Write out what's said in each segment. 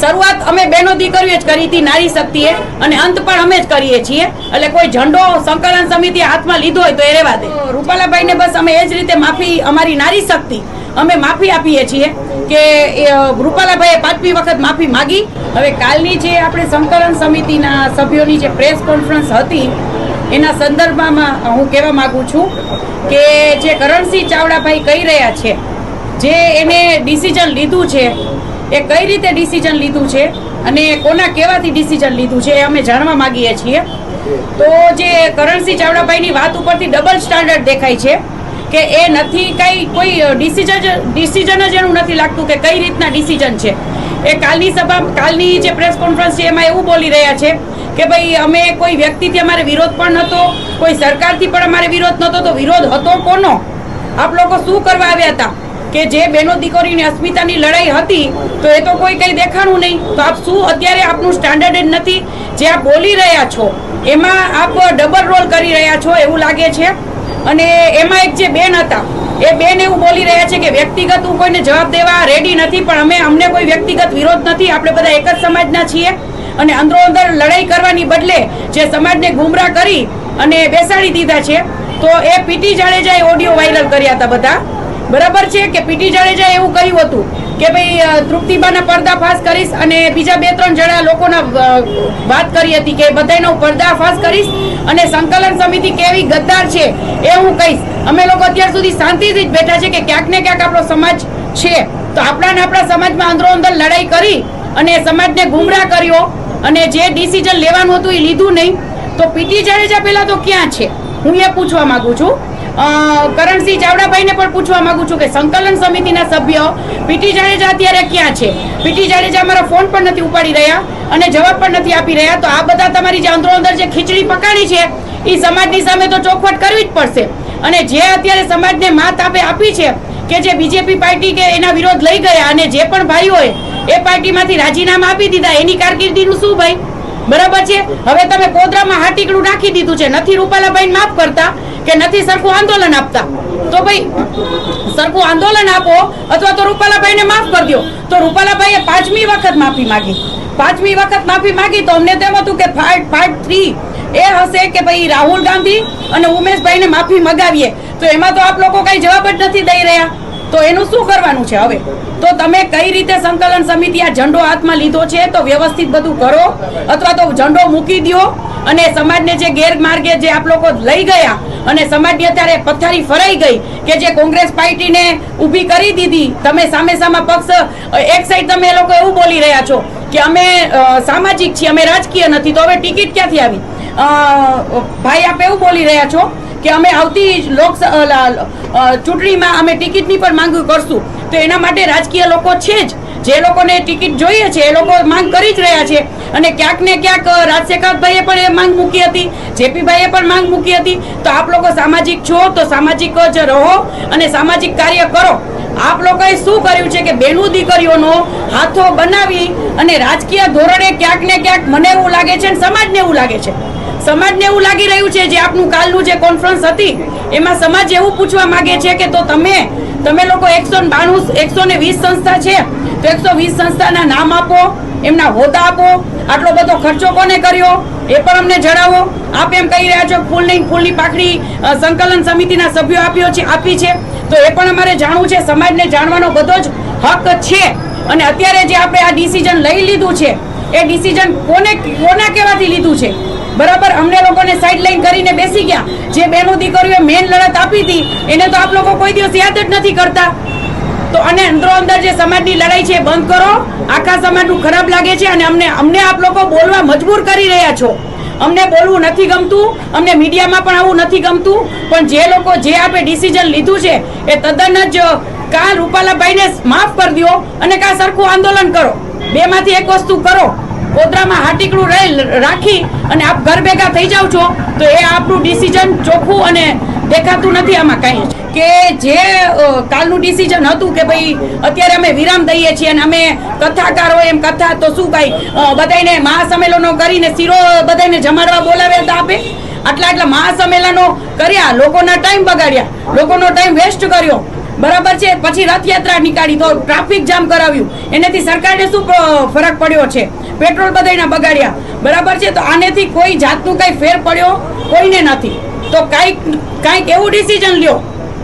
શરૂઆત અમે બહેનો દીકરીઓ જ કરી હતી, નારી શક્તિએ, અને અંત પણ અમે જ કરીએ છીએ. એટલે કોઈ ઝંડો સંકલન સમિતિ હાથમાં લીધો હોય તો એ રેવા દે. રૂપાલાભાઈને બસ અમે એ જ રીતે માફી, અમારી નારી શક્તિ, અમે માફી આપીએ છીએ કે રૂપાલાભાઈએ પાંચમી વખત માફી માગી. હવે કાલની જે આપણે સંકલન સમિતિના સભ્યોની જે પ્રેસ કોન્ફરન્સ હતી, એના સંદર્ભમાં હું કહેવા માગું છું કે જે કરણસિંહ ચાવડાભાઈ કહી રહ્યા છે, જે એને ડિસિઝન લીધું છે એ કઈ રીતે ડિસિઝન લીધું છે અને કોના કહેવાથી ડિસિઝન લીધું છે એ અમે જાણવા માંગીએ છીએ. તો જે કરણસિંહ ચાવડાભાઈની વાત ઉપરથી ડબલ સ્ટાન્ડર્ડ દેખાય છે કે એ નથી કઈ કોઈ ડિસિઝન ડિસિઝન જ એનું નથી લાગતું કે કઈ રીતના ડિસિઝન છે. એ કાલની સભા કાલની જે પ્રેસ કોન્ફરન્સ છે એમાં એવું બોલી રહ્યા છે કે ભાઈ અમે કોઈ વ્યક્તિથી અમારે વિરોધ પણ નહોતો, કોઈ સરકારથી પણ અમારે વિરોધ નહોતો, તો વિરોધ હતો કોનો? આપ લોકો શું કરવા આવ્યા હતા? કે જે બેનો દીકરીની અસ્મિતાની લડાઈ હતી, તો એ તો કોઈ કંઈ દેખાણું નહીં. તો આપ શું અત્યારે આપનું સ્ટાન્ડર્ડ જ નથી? જે આપ બોલી રહ્યા છો, એમાં આપ ડબલ રોલ કરી રહ્યા છો એવું લાગે છે? અને એમાં એક જે બેન હતા, એ બેન એવું બોલી રહ્યા છે કે વ્યક્તિગત હું કોઈને જવાબ દેવા રેડી નથી, પણ અમે અમને કોઈ વ્યક્તિગત વિરોધ નથી. આપણે બધા એક જ સમાજના છીએ. અને અંદરો અંદર લડાઈ કરવાની બદલે જે સમાજને ગુમરાહ કરી અને બેસાડી દીધા છે, તો એ પીટી જાડેજાએ ઓડિયો વાયરલ કર્યા હતા બધા. બરાબર છે કે પીટી જાડેજા એવું કહ્યું હતું કે ભાઈ તૃપ્તિબાના પર્દાફાશ કરીશ અને બીજા બે ત્રણ જણા લોકોના વાત કરી હતી કે બધાનો પર્દાફાશ કરીશ અને સંકલન સમિતિ કેવી ગદ્દાર છે એ હું કહીશ. અમે લોકો અત્યાર સુધી શાંતિથી જ બેઠા છે કે ક્યાંક ને ક્યાંક આપણો સમાજ છે. તો આપણાને આપણા સમાજમાં અંદરો અંદર લડાઈ કરી અને સમાજને ગુમરાહ કર્યો અને જે ડિસિઝન લેવાનું હતું એ લીધું નહીં. તો પીટી જાડેજા પહેલાં તો ક્યાં છે? હું એ પૂછવા માંગુ છું. કરણસિંહ ચાવડાભાઈને પણ પૂછવા માંગુ છું કે સંકલન સમિતિના સભ્યો પીટી જાડેજા અત્યારે ક્યાં છે? પીટી જાડેજા અમારા ફોન પણ નથી ઉપાડી રહ્યા અને જવાબ પણ નથી આપી રહ્યા. તો આ બધા તમારી જે અંદરો અંદર જે ખીચડી પકાડી છે, એ સમાજની સામે તો ચોખવટ કરવી જ પડશે. અને જે અત્યારે સમાજને માત આપે આપી છે કે જે બીજેપી પાર્ટી કે એના વિરોધ લઈ ગયા અને જે પણ ભાઈઓએ એ પાર્ટીમાંથી રાજીનામા આપી દીધા, એની કારકિર્દીનું શું ભાઈ? બરાબર છે? હવે તમે કોદરામાં હાટીકડું નાખી દીધું છે. નથી રૂપાલાભાઈ માફ કરતા. કે નથી સરખું આંદોલન આપતા? તો ભાઈ, સરખું આંદોલન આપો અથવા તો રૂપાલાભાઈને માફ કરી દો. તો રૂપાલાભાઈએ પાંચમી વખત માફી માંગી. પાંચમી વખત માફી માંગી તો અમને તેમ હતું કે પાર્ટ પાર્ટ થ્રી એ હશે કે ભાઈ રાહુલ ગાંધી અને ઉમેશભાઈને માફી મગાવીએ. તો એમાં તો આપ લોકો કઈ જવાબ જ નથી દઈ રહ્યા. તો એનું શું કરવાનું છે હવે? તો તમે કઈ રીતે સંકલન સમિતિ આ ઝંડો હાથમાં લીધો છે તો વ્યવસ્થિત બધું કરો અથવા તો ઝંડો મૂકી દો અને સમાજને જે ગેરમાર્ગે જે આપ લોકો લઈ ગયા અને સમાજની અત્યારે પથારી ફરાઈ ગઈ કે જે કોંગ્રેસ પાર્ટીને ઊભી કરી દીધી. તમે સામે સામા પક્ષ એક સાઈડ તમે એ લોકો એવું બોલી રહ્યા છો કે અમે સામાજિક છીએ, અમે રાજકીય નથી, તો હવે ટિકિટ ક્યાંથી આવી? ભાઈ આપ એવું બોલી રહ્યા છો કે અમે આવતી લોક ચૂંટણીમાં અમે ટિકિટની પણ માંગ કરશું. તો એના માટે રાજકીય લોકો છે જ. જે લોકોને ટિકિટ જોઈએ છે એ લોકો માંગ કરી જ રહ્યા છે. અને ક્યાંક ને ક્યાંક અ, રાજશેખરભાઈએ પણ એ માંગ મૂકી હતી જેપીભાઈએ પણ માંગ મૂકી હતી. તો આપ લોકો સામાજિક છો તો સામાજિક જ રહો અને સામાજિક કાર્ય કરો. આપ લોકોએ શું કર્યું છે કે બેનું દીકરીઓનો હાથો બનાવી અને રાજકીય ધોરણે ક્યાંક ને ક્યાંક મને એવું લાગે છે અને સમાજને એવું લાગે છે. સમાજને એવું લાગી રહ્યું છે જે આપનું કાલનું જે કોન્ફરન્સ હતી એમાં સમાજ એવું પૂછવા માંગે છે કે તો તમે તમે લોકો એકસો બાણું એકસો ને વીસ સંસ્થા છે તો એકસો વીસ સંસ્થાના નામ આપો, એમના હોદ્દા આપો, આટલો બધો ખર્ચો કોને કર્યો? એ પણ અમને જણાવો. આપ એમ કહી રહ્યા છો, ફૂલની ફૂલની પાકડી સંકલન સમિતિના સભ્યો આપ્યો છે, આપી છે. તો એ પણ અમારે જાણવું છે, સમાજને જાણવાનો બધો જ હક છે. અને અત્યારે જે આપણે આ ડિસિઝન લઈ લીધું છે, એ ડિસિઝન કોને, કોના કહેવાથી લીધું છે? બરાબર, અમને લોકોને સાઈડ લાઈન કરીને બેસી ગયા. જે બેનો દીકરીઓએ મેન લડત આપી હતી, એને તો આપ લોકો કોઈ દિવસ યાદ જ નથી કરતા. તો અને અંદરો અંદર જે સમાજની લડાઈ છે બંધ કરો. આખા સમાજનું ખરાબ લાગે છે અને અમને અમને આપ લોકો બોલવા મજબૂર કરી રહ્યા છો. અમને બોલવું નથી ગમતું, અમને મીડિયામાં પણ આવું નથી ગમતું, પણ જે લોકો જે આપણે ડિસિઝન લીધું છે એ તદ્દન જ કાં રૂપાલાભાઈને માફ કરી દો અને કાં સરખું આંદોલન કરો. બેમાંથી એક વસ્તુ કરો. ગોધરામાં હાટીકડું રહી, રાખી અને આપ ઘર ભેગા થઈ જાઓ છો, તો એ આપણું ડિસિઝન ચોખ્ખું અને દેખાતું નથી આમાં કાંઈ. કે જે કાલનું ડિસિઝન હતું કે ભાઈ અત્યારે અમે વિરામ દઈએ છીએ અને અમે કથાકાર હોય એમ કથા, તો શું ભાઈ બધાને મહાસંમેલનો કરીને શીરો બધાયને જમાડવા બોલાવ્યા હતા આપે? આટલા આટલા મહાસંમેલનો કર્યા, લોકોના ટાઈમ બગાડ્યા, લોકોનો ટાઈમ વેસ્ટ કર્યો. બરાબર છે? પછી રથયાત્રા નીકાળી તો ટ્રાફિક જામ કરાવ્યું. એનાથી સરકારને શું ફરક પડ્યો છે? પેટ્રોલ બધાને બગાડ્યા. બરાબર છે? તો આનેથી કોઈ જાતનું કંઈ ફેર પડ્યો? કોઈને નથી. તો કાંઈક કાંઈક એવું ડિસિઝન લ્યો.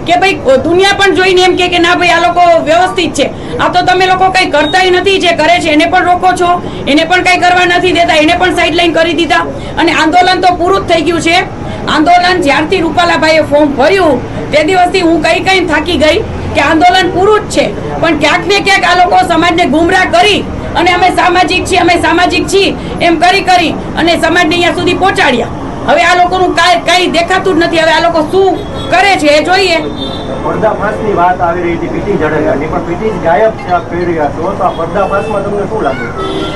કે ભાઈ દુનિયા પણ જોઈને એમ કે ના ભાઈ, આ લોકો વ્યવસ્થિત છે. આ તો તમે લોકો કઈ કરતાય નથી જે કરે છે, એને પણ રોકો છો, એને પણ કઈ કરવા નથી દેતા, એને પણ સાઇડલાઈન કરી દીધા. અને આંદોલન તો પૂરું જ થઈ ગયું છે. આંદોલન જ્યારથી રૂપાલાભાઈએ ફોર્મ ભર્યું, તે દિવસથી હું કઈ કઈ થાકી ગઈ કે આંદોલન પૂરું જ છે. પણ ક્યાંક ને ક્યાંક આ લોકો સમાજને ગુમરાહ કરી અને અમે સામાજિક છીએ, અમે સામાજિક છીએ, એમ કરી કરી અને સમાજને અહીંયા સુધી પહોંચાડ્યા. હવે આ લોકોનું કાંઈ કાંઈ દેખાતું જ નથી. હવે આ લોકો શું કરે છે એ જોઈએ. પર્દાફાશની વાત આવી રહી હતી પીટી જડેજાની, પણ પીટી ગાયબ છે આપ કહી રહ્યા છો તો આ પર્દાફાશમાં તમને શું લાગે?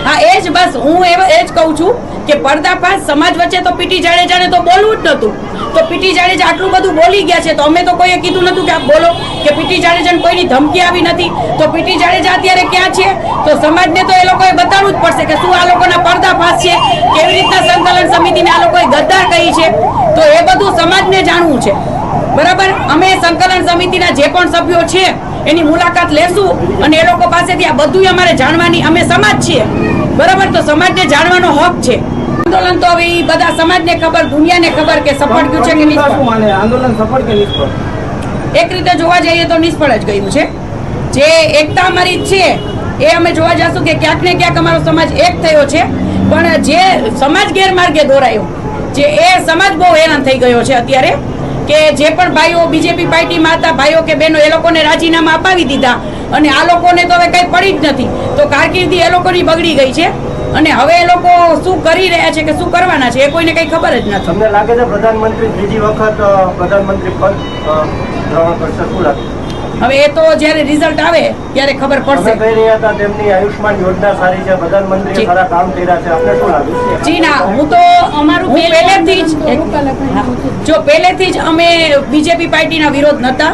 હા, એ જ બસ, હું એ જ કહું છું કે પર્દાફાશ સમાજ વચ્ચે તો પીટી જાડેજાને તો બોલવું જ નહોતું. તો પીટી જાડેજા આટલું બધું બોલી ગયા છે, તો અમે તો કોઈએ કીધું નતું કે આપ બોલો કે પીટી જાડેજાને કોઈની ધમકી આવી નથી. તો પીટી જાડેજા અત્યારે ક્યાં છે? તો સમાજને તો એ લોકોએ બતાવવું જ પડશે કે શું આ લોકોના પર્દાફાશ છે, કેવી રીતના સંકલન સમિતિને આ લોકોએ ગદ્દાર કહી છે. તો એ બધું સમાજને જાણવું છે. બરાબર? અમે સંકલન સમિતિના જે પણ સભ્યો છે એની મુલાકાત લેશું અને એ લોકો પાસેથી આ બધું અમારે જાણવાની અમે સમાજ છીએ. બરાબર? તો સમાજને જાણવાનો હક છે. આંદોલન તો હવે બધા સમાજને ખબર દુનિયાને ખબર કે સફળ ગયું છે કે નિષ્ફળ? આંદોલન સફળ કે નિષ્ફળ? એક રીતે જોવા જઈએ તો નિષ્ફળ જ ગયું છે. જે એકતા અમારી છે એ અમે જોવા જશું કે ક્યાંક ને ક્યાંક અમારો સમાજ એક થયો છે. પણ જે સમાજ ગેરમાર્ગે દોરાયો જે એ સમાજ બહુ હેરાન થઈ ગયો છે અત્યારે. કે જે પણ ભાઈઓ બીજેપી પાર્ટીમાં હતા, ભાઈઓ કે બહેનો, એ લોકોને રાજીનામા અપાવી દીધા. અને આ લોકોને તો હવે કંઈ પડી જ નથી. તો કારકિર્દી એ લોકોની બગડી ગઈ છે. અને હવે એ લોકો શું કરી રહ્યા છે કે શું કરવાના છે, એ કોઈને કંઈ ખબર જ નથી. તમને લાગે છે પ્રધાનમંત્રી બીજી વખત પ્રધાનમંત્રી પદ ગ્રહણ કરશે? શું લાગે? હવે એ તો જ્યારે રિઝલ્ટ આવે ત્યારે ખબર પડશે. કહી રહ્યા હતા તેમની આયુષ્માન યોજના સારી છે પ્રધાનમંત્રીએ સારા કામ કર્યા છે. આપને શું લાગે જી ના હું તો અમારું પહેલેથી જ જો પહેલેથી જ અમે બીજેપી પાર્ટીના વિરોધ નહોતા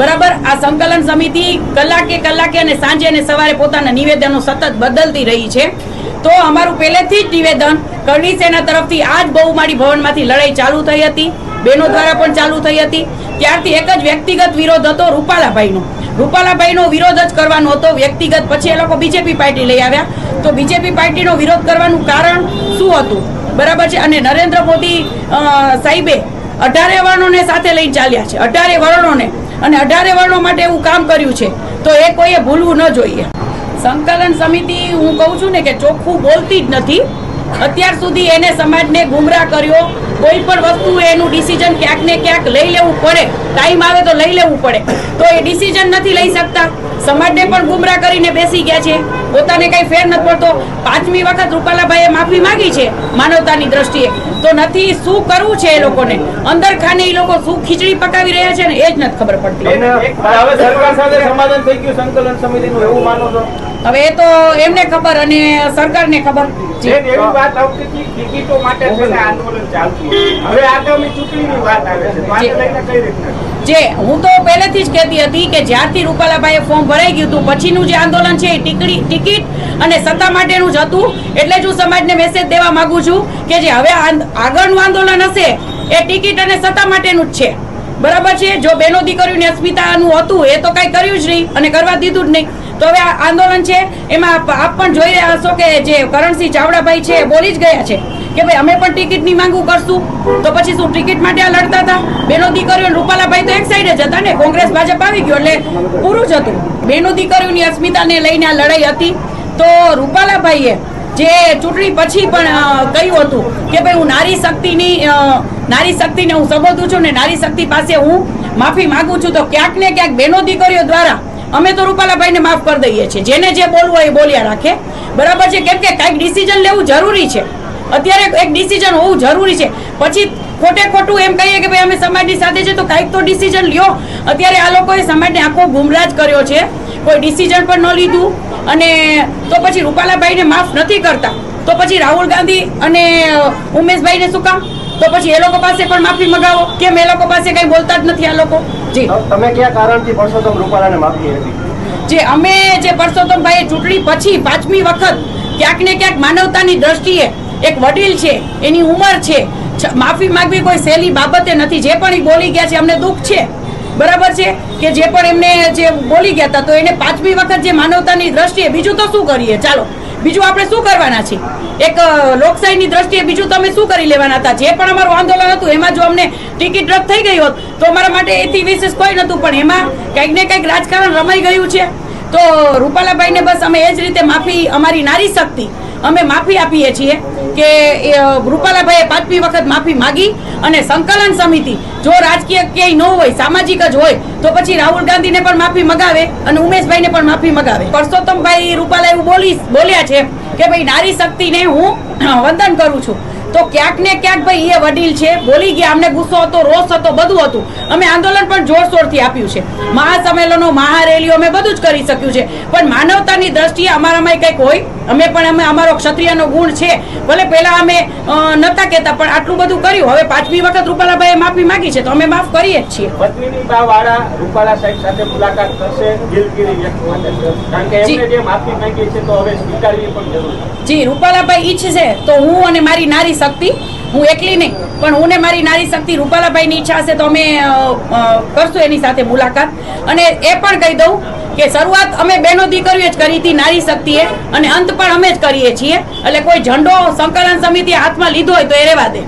બરાબર? આ સંકલન સમિતિ કલાકે કલાકે અને સાંજે અને સવારે પોતાના નિવેદનો સતત બદલતી રહી છે. તો અમારું પહેલેથી જ નિવેદન કરણી સેના તરફથી આ જ બહુમાળી ભવનમાંથી લડાઈ ચાલુ થઈ હતી. બહેનો દ્વારા પણ ચાલુ થઈ હતી. ત્યારથી એક જ વ્યક્તિગત વિરોધ હતો રૂપાલાભાઈનો. રૂપાલાભાઈનો વિરોધ જ કરવાનો હતો. વ્યક્તિગત પછી એ લોકો બીજેપી પાર્ટી લઈ આવ્યા. તો બીજેપી પાર્ટીનો વિરોધ કરવાનું કારણ શું હતું? બરાબર છે? અને નરેન્દ્ર મોદી સાહેબે અઢારે વર્ણોને સાથે લઈને ચાલ્યા છે. અઢારે વર્ણોને. અને અઢારે વર્ણો માટે એવું કામ કર્યું છે. તો એ કોઈએ ભૂલવું ન જોઈએ. સંકલન સમિતિ, હું કહું છું ને કે ચોખ્ખું બોલતી જ નથી. અત્યાર સુધી એને સમાજને ગુમરાહ કર્યો. કોઈ પણ વસ્તુ એનું ડિસિઝન ક્યાંક ને ક્યાંક લઈ લેવું પડે. ટાઈમ આવે તો લઈ લેવું પડે. તો એ ડિસિઝન નથી લઈ શકતા. સમાજને પણ ગુમરાહ કરીને બેસી ગયા છે. પોતાને કઈ ફેર નથી પડતો. પાંચમી વખત રૂપાલાભાઈએ માફી માંગી છે માનવતાની દ્રષ્ટિએ. તો નથી શું કરવું છે એ લોકોને? અંદર ખાને એ લોકો શું ખીચડી પકાવી રહ્યા છે ને એ જ નથી ખબર પડતી. સરકાર સાથે સમાધાન થઈ ગયું સંકલન સમિતિનું એવું માનો છો? હવે એ તો એમને ખબર અને સરકારને ખબર. જી. એવી વાત આવતી હતી ટિકિટો માટે છે આંદોલન ચાલતું હવે આગામી ચૂંટણીની વાત આવે છે તો આને લઈને કઈ રીતના? જે હું તો પહેલેથી જ કહેતી હતી કે જ્યારથી રૂપાલાભાઈએ ફોર્મ ભરાઈ ગયું હતું પછીનું જે આંદોલન છે એ ટિકડી ટિકિટ અને સત્તા માટેનું જ હતું. એટલે જ હું સમાજને મેસેજ દેવા માંગુ છું કે જે હવે આંદ- આગળનું આંદોલન હશે એ ટિકિટ અને સત્તા માટેનું જ છે. બરાબર છે? જો બેનો દીકરીઓની અસ્મિતાનું હતું એ તો કાંઈ કર્યું જ નહીં અને કરવા દીધું જ નહીં. તો હવે આ આંદોલન છે, એમાં આપ પણ જોઈ રહ્યા હશો કે જે કરણસિંહ ચાવડાભાઈ છે બોલી જ ગયા છે કે ભાઈ અમે પણ ટિકિટની માંગુ કરશું. તો પછી શું ટિકિટ માટે આ લડતા હતા? બેનો દીકરીઓ રૂપાલાભાઈ તો એક સાઈડે જ હતા ને? કોંગ્રેસ, ભાજપ આવી ગયો એટલે પૂરું જ હતું. બેનો દીકરીઓની અસ્મિતાને લઈને આ લડાઈ હતી. તો રૂપાલાભાઈએ જે ચૂંટણી પછી પણ કહ્યું હતું કે ભાઈ હું નારી શક્તિની નારી શક્તિને હું સંબોધું છું ને નારી શક્તિ પાસે હું માફી માગું છું, તો ક્યાંક ને ક્યાંક બેનો દીકરીઓ દ્વારા અમે તો રૂપાલાભાઈને માફ કરી દઈએ છીએ. જેને જે બોલવું હોય એ બોલ્યા રાખે. બરાબર છે? કેમ કે કાંઈક ડિસિઝન લેવું જરૂરી છે. અત્યારે એક ડિસિઝન હોવું જરૂરી છે. પછી ખોટે ખોટું એમ કહીએ કે ભાઈ અમે સમાજની સાથે છે તો કાંઈક તો ડિસિઝન લ્યો. અત્યારે આ લોકોએ સમાજને આખો ગુમરાજ કર્યો છે. કોઈ ડિસિઝન પણ ન લીધું અને તો પછી રૂપાલાભાઈને માફ નથી કરતા. તો પછી રાહુલ ગાંધી અને ઉમેશભાઈને શું કામ? તો પછી એ લોકો પાસે પણ માફી મગાવો. કેમ એ લોકો પાસે કઈ બોલતા જ નથી આ લોકો? જી. તમે કયા કારણથી પરસોત્તમ રૂપાલાને માફી આપી? જે અમે જે પરસોત્તમભાઈ ચૂંટણી પછી પાંચમી વખત ક્યાંક ને ક્યાંક માનવતાની દ્રષ્ટિએ એક વડીલ છે એની ઉંમર છે માફી માંગવી કોઈ સહેલી બાબતે નથી. જે પણ એ બોલી ગયા છે અમને દુઃખ છે. બરાબર છે? કે જે પણ એમને જે બોલી ગયા હતા તો એને પાંચમી વખત જે માનવતાની દ્રષ્ટિએ બીજું તો શું કરીએ? ચાલો બીજું આપણે શું કરવાના છીએ? એક લોકશાહીની દ્રષ્ટિએ બીજું તમે શું કરી લેવાના હતા? જે પણ અમારું આંદોલન હતું, એમાં જો અમને ટિકિટ રદ થઈ ગઈ હોત, તો અમારા માટે એથી વિશેષ કોઈ નહોતું. પણ એમાં કંઈક ને કંઈક રાજકારણ રમાઈ ગયું છે. તો રૂપાલાભાઈને બસ અમે એ જ રીતે માફી, અમારી નારી શક્તિ, અમે માફી આપીએ છીએ કે રૂપાલાભાઈએ પાંચમી વખત માફી માગી અને સંકલન સમિતિ, જો રાજકીય ક્યાંય ન હોય, સામાજિક જ હોય, તો પછી રાહુલ ગાંધીને પણ માફી મગાવે અને ઉમેશભાઈને પણ માફી મગાવે. પરસોત્તમભાઈ રૂપાલા એવું બોલી, બોલ્યા છે કે ભાઈ નારી શક્તિને હું વંદન કરું છું. તો ક્યાંક ને ક્યાંક ભાઈ એ વડીલ છે બોલી ગયા અમને ગુસ્સો હતો રોષ હતો બધું હતું. અમે આંદોલન પણ જોરશોરથી આપ્યું છે. મહાસંમેલનો મહારેલીઓ અમે બધું જ કરી શક્યું છે. પણ માનવતાની દ્રષ્ટિએ અમારામાં કંઈક હોય. અમે પણ અમે અમારો ક્ષત્રિયનો ગુણ છે. ભલે પહેલા અમે નહોતા કહેતા પણ આટલું બધું કર્યું. હવે પાંચમી વખત રૂપાલાભાઈએ માફી માગી છે તો અમે માફ કરીએ જ છીએ. પત્નીની બા વાળા રૂપાલા સાહેબ સાથે મુલાકાત કરશે દિલગીરી વ્યક્ત માટે. કારણ કે એમને જી. માફી માંગી છે તો હવે સ્વીકારવી પણ જરૂર છે. જી રૂપાલાભાઈ ઈચ્છશે તો હું અને મારી નારી શક્તિ? હું એકલી નહીં, પણ હું ને મારી નારી શક્તિ રૂપાલાભાઈની ઈચ્છા હશે તો અમે કરશું એની સાથે મુલાકાત. અને એ પણ કહી દઉં કે શરૂઆત અમે બહેનો દીકરીઓ જ કરી હતી નારી શક્તિએ, અને અંત પણ અમે જ કરીએ છીએ. એટલે કોઈ ઝંડો સંકલન સમિતિ હાથમાં લીધો હોય તો એ રહેવા દે.